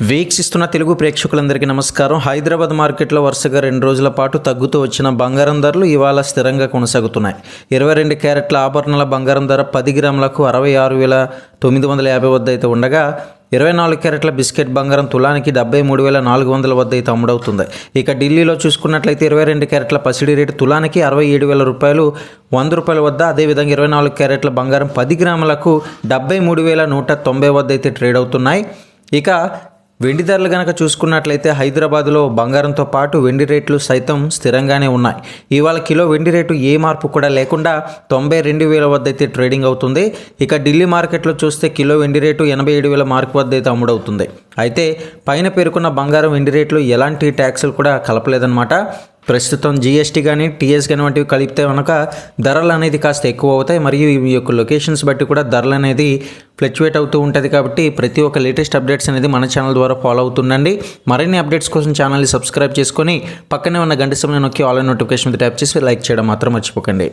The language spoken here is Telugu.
వీక్షిస్తున్న తెలుగు ప్రేక్షకులందరికీ నమస్కారం. హైదరాబాద్ మార్కెట్లో వరుసగా రెండు రోజుల పాటు తగ్గుతూ వచ్చిన బంగారం ధరలు ఇవాళ స్థిరంగా కొనసాగుతున్నాయి. ఇరవై రెండు క్యారెట్ల ఆభరణాల బంగారం ధర పది గ్రాములకు అరవై ఆరు వేల తొమ్మిది వందల యాభై వద్ద అయితే ఉండగా ఇరవై నాలుగు క్యారెట్ల బిస్కెట్ బంగారం తులానికి డెబ్బై మూడు వేల నాలుగు వందల వద్ద అయితే అమ్ముడవుతుంది. ఇక ఢిల్లీలో చూసుకున్నట్లయితే ఇరవై రెండు క్యారెట్ల పసిడి రేటు తులానికి అరవై ఏడు వేల రూపాయలు వంద రూపాయల వద్ద అదేవిధంగా ఇరవై నాలుగు క్యారెట్ల బంగారం పది గ్రాములకు డెబ్బై మూడు వేల నూట తొంభై వద్ద అయితే ట్రేడ్ అవుతున్నాయి. ఇక వెండి ధరలు గనక చూసుకున్నట్లయితే హైదరాబాద్లో బంగారంతో పాటు వెండి రేట్లు సైతం స్థిరంగానే ఉన్నాయి. ఇవాళ కిలో వెండి రేటు ఏ మార్పు కూడా లేకుండా తొంభై రెండు వేల వద్ద అయితే ట్రేడింగ్ అవుతుంది. ఇక ఢిల్లీ మార్కెట్లో చూస్తే కిలో వెండి రేటు ఎనభై ఏడు వేల మార్కు వద్ద అయితే అమ్ముడవుతుంది. అయితే పైన పేర్కొన్న బంగారం వెండి రేట్లు ఎలాంటి ట్యాక్సులు కూడా కలపలేదన్నమాట. ప్రస్తుతం జీఎస్టీ కానీ టీఎస్ కానీ వంటివి కలిపితే కనుక ధరలు అనేది కాస్త ఎక్కువ అవుతాయి. మరియు ఈ యొక్క లొకేషన్స్ బట్టి కూడా ధరలు అనేది ఫ్లక్చువేట్ అవుతూ ఉంటుంది కాబట్టి ప్రతి ఒక్క లేటెస్ట్ అప్డేట్స్ అనేది మన ఛానల్ ద్వారా ఫాలో అవుతుండండి. మరిన్ని అప్డేట్స్ కోసం ఛానల్ని సబ్స్క్రైబ్ చేసుకొని పక్కనే ఉన్న గంట సమయం నొక్కి ఆన్లైన్ నోటిఫికేషన్ మీద ట్యాప్ చేసి లైక్ చేయడం మాత్రం మర్చిపోకండి.